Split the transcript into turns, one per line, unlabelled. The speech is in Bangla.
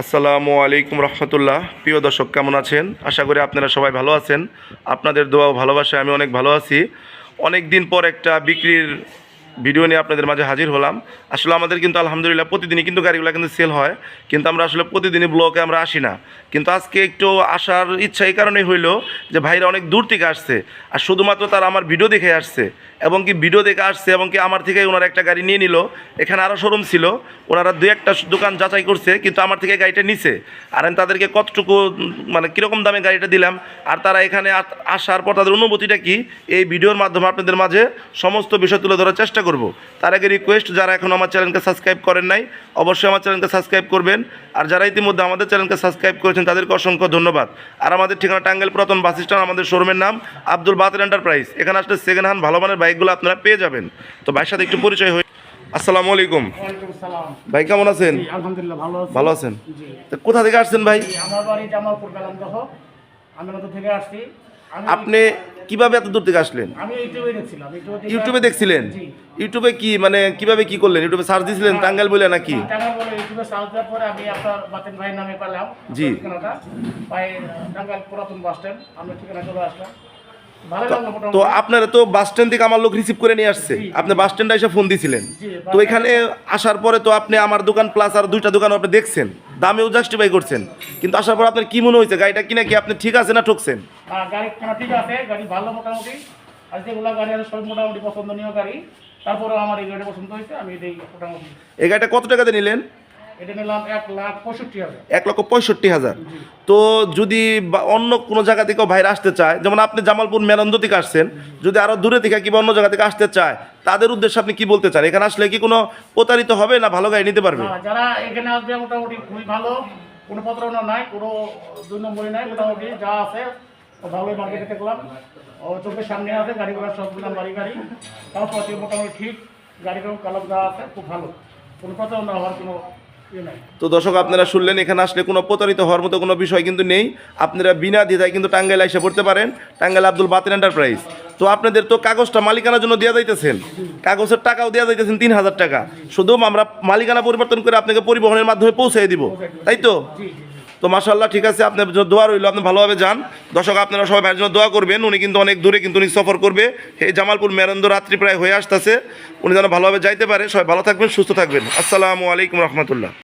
আসসালামু আলাইকুম রহমতুল্লাহ। প্রিয় দর্শক, কেমন আছেন? আশা করি আপনারা সবাই ভালো আছেন। আপনাদের দোয়া ভালোবাসায় আমি অনেক ভালো আছি। অনেক দিন পর একটা বিক্রির ভিডিও নিয়ে আপনাদের মাঝে হাজির হলাম। আসলে আমাদের কিন্তু আলহামদুলিল্লাহ প্রতিদিনই কিন্তু গাড়িগুলো কিন্তু সেল হয়। কিন্তু আমরা আসলে প্রতিদিনই ব্লকে আমরা আসি না। কিন্তু আজকে একটু আসার ইচ্ছা এই কারণেই হইল যে ভাইরা অনেক দূর থেকে আসছে আর শুধুমাত্র তারা আমার ভিডিও দেখে আসছে এবং কি ভিডিও দেখে আসছে এবং কি আমার থেকে ওনারা একটা গাড়ি নিয়ে নিল। এখানে আরও শোরুম ছিল, ওনারা দু একটা দোকান যাচাই করছে, কিন্তু আমার থেকে গাড়িটা নিছে। আর আমি তাদেরকে কতটুকু মানে কীরকম দামে গাড়িটা দিলাম আর তারা এখানে আসার পর তাদের অনুভূতিটা কি, এই ভিডিওর মাধ্যমে আপনাদের মাঝে সমস্ত বিষয় তুলে ধরার চেষ্টা করব। তার আগে রিকোয়েস্ট যারা এখন আমার চ্যানেলকে সাবস্ক্রাইব করেন নাই অবশ্যই আমার চ্যানেলকে সাবস্ক্রাইব করবেন। আর যারা ইতিমধ্যে আমাদের চ্যানেলকে সাবস্ক্রাইব করেছেন তাদেরকে অসংখ্য ধন্যবাদ। আর আমাদের ঠিকানা টাঙ্গেল পুরাতন বাস স্ট্যান্ড আমাদের শোরুমের নাম আব্দুল বাতের এন্টারপ্রাইজ এখানে আসলে সেকেন্ড হ্যান্ড ভালো মানের বাইকগুলো আপনারা পেয়ে যাবেন। তো ভাইয়ের সাথে একটু পরিচয় হয়ে আসসালামু আলাইকুম। ভাই কেমন আছেন?
আলহামদুলিল্লাহ ভালো আছি।
ভালো আছেন? তো কোথা থেকে আসছেন ভাই?
আমার বাড়ি জামালপুর কালামদহ আমি থেকে আসছি।
আপনি কীভাবে এত দূর থেকে আসলেন?
ইউটিউবে
দেখছিলেন? ইউটিউবে কি মানে কীভাবে কি করলেন? ইউটিউবে সার্চ দিয়েছিলেন টাঙ্গাইল বলে নাকি? জি। তো আপনারা তো বাস স্ট্যান্ড থেকে আমার লোক রিসিভ করে নিয়ে আসছে। আপনি বাস স্ট্যান্ডে এসে ফোন দিয়েছিলেন তো এখানে আসার পরে তো আপনি আমার দোকান প্লাস আর দুইটা দোকান আপনি দেখছেন। দামেও জাস্টিফাই করছেন। কিন্তু আসার পর আপনার কি মনে হয়েছে? গাড়িটা কিনা কি আপনি ঠিক আছে না ঠকছেন?
আর গাড়ি ঠিক আছে গাড়ি ভালো মোটামুটি। আর যেগুলো গাড়ি আছে সব মোটামুটি পছন্দনীয় গাড়ি। তারপরে আমার এই গাড়িটা পছন্দ হয়েছে আমি এটাই মোটামুটি।
এই গাড়িটা কত টাকাতে নিলেন?
এক
লক্ষ পঁয়ষট্টি হাজার। তো যদি অন্য কোনো জায়গা থেকেও বাইরে আসতে চায় যেমন আপনি জামালপুর মেরন্দ থেকে আসছেন যদি আরও দূরে থেকে কিংবা অন্য জায়গা থেকে আসতে চায় তাদের উদ্দেশ্যে আপনি কি বলতে চান? এখানে আসলে কি কোনো প্রতারিত হবে না ভালো গাড়ি নিতে পারবে?
যারা এখানে আসবে মোটামুটি খুবই ভালো। কোনো প্রতারণা নাই কোনো দুই নম্বরই নাই মোটামুটি যা আছে ভালোই মার্কেটে দেখলাম। ও চোখের সামনে আছে গাড়িগুলো সবগুলো বাড়ি গাড়ি। তারপর মোটামুটি ঠিক গাড়িগুলো কালার যা আছে খুব ভালো। কোনো প্রতারণা হওয়ার কোনো
তো দর্শক, আপনারা শুনলেন, এখানে আসলে কোনো প্রতারিত হওয়ার মতো কোনো বিষয় কিন্তু নেই। আপনারা বিনা দ্বিধায় কিন্তু টাঙ্গাইল এসে পড়তে পারেন। টাঙ্গাইল আব্দুল বাতিল এন্টারপ্রাইজ তো আপনাদের তো কাগজটা মালিকানার জন্য দেওয়া যাইতেছেন। কাগজের টাকাও দেওয়া যাইতেছেন তিন হাজার টাকা। শুধু আমরা মালিকানা পরিবর্তন করে আপনাকে পরিবহনের মাধ্যমে পৌঁছে দিব। তাই তো? তো মাশাল্লাহ ঠিক আছে, আপনার জন্য দোয়া রইল। আপনি ভালোভাবে যান। দর্শক, আপনারা সবাই ভাইয়ের জন্য দোয়া করবেন। উনি কিন্তু অনেক দূরে কিন্তু উনি সফর করবে। এই জামালপুর মেরন্দ রাত্রি প্রায় হয়ে আসতেছে। উনি যেন ভালোভাবে যাইতে পারে। সবাই ভালো থাকবেন, সুস্থ থাকবেন। আসসালামু আলাইকুম রহমতুল্লাহ।